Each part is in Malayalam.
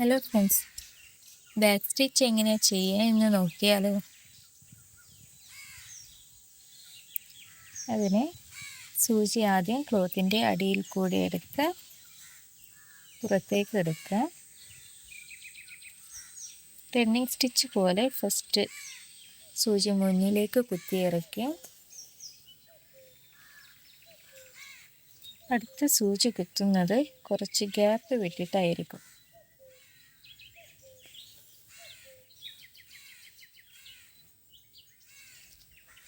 ഹലോ ഫ്രണ്ട്സ് ബാക്ക് സ്റ്റിച്ച് എങ്ങനെയാണ് ചെയ്യുക എന്ന് നോക്കിയാലോ. അതിന് സൂചി ആദ്യം ക്ലോത്തിന്റെ അടിയിൽ കൂടി എടുത്ത് പുറത്തേക്ക് എടുക്കുക. റണ്ണിങ് സ്റ്റിച്ച് പോലെ ഫസ്റ്റ് സൂചി മുന്നിലേക്ക് കുത്തിയിറക്കി. അടുത്ത സൂചി കുത്തുന്നത് കുറച്ച് ഗ്യാപ്പ് വിട്ടിട്ടായിരിക്കും.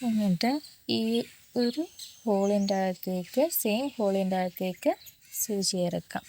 എന്നിട്ട് ഈ ഒരു ഹോളിന്റെ അകത്തേക്ക് സെയിം ഹോളിന്റെ അകത്തേക്ക് സൂചി ഇറക്കാം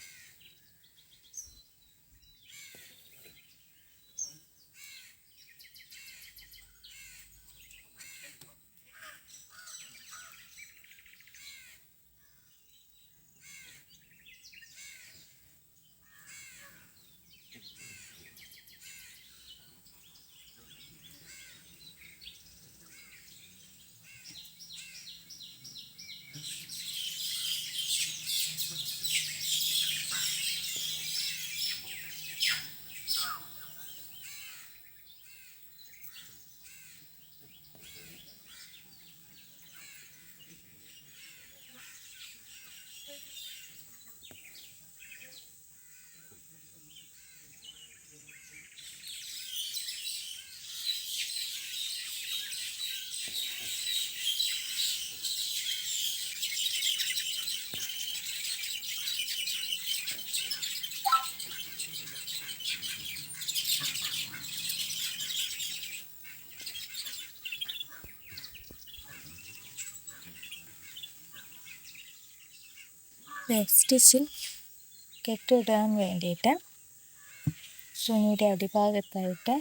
സ്റ്റിച്ചിൽ കെട്ടിടാൻ വേണ്ടിയിട്ട് തുണിയുടെ അടിഭാഗത്തായിട്ട്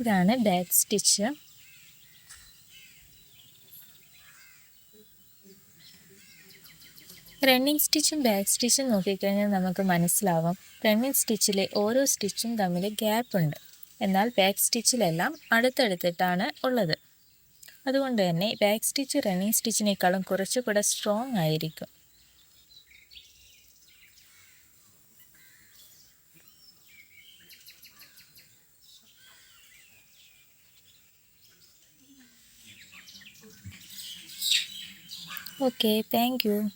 ഇതാണ് ബാക്ക് സ്റ്റിച്ച്. റണ്ണിങ് സ്റ്റിച്ചും ബാക്ക് സ്റ്റിച്ചും നോക്കിക്കഴിഞ്ഞാൽ നമുക്ക് മനസ്സിലാവും. റണ്ണിങ് സ്റ്റിച്ചിലെ ഓരോ സ്റ്റിച്ചും തമ്മിൽ ഗ്യാപ്പ് ഉണ്ട്. എന്നാൽ ബാക്ക് സ്റ്റിച്ചിലെല്ലാം അടുത്തടുത്തിട്ടാണ് ഉള്ളത്. അതുകൊണ്ട് തന്നെ ബാക്ക് സ്റ്റിച്ച് റണ്ണിങ് സ്റ്റിച്ചിനേക്കാളും കുറച്ചുകൂടെ സ്ട്രോങ് ആയിരിക്കും. Okay, thank you.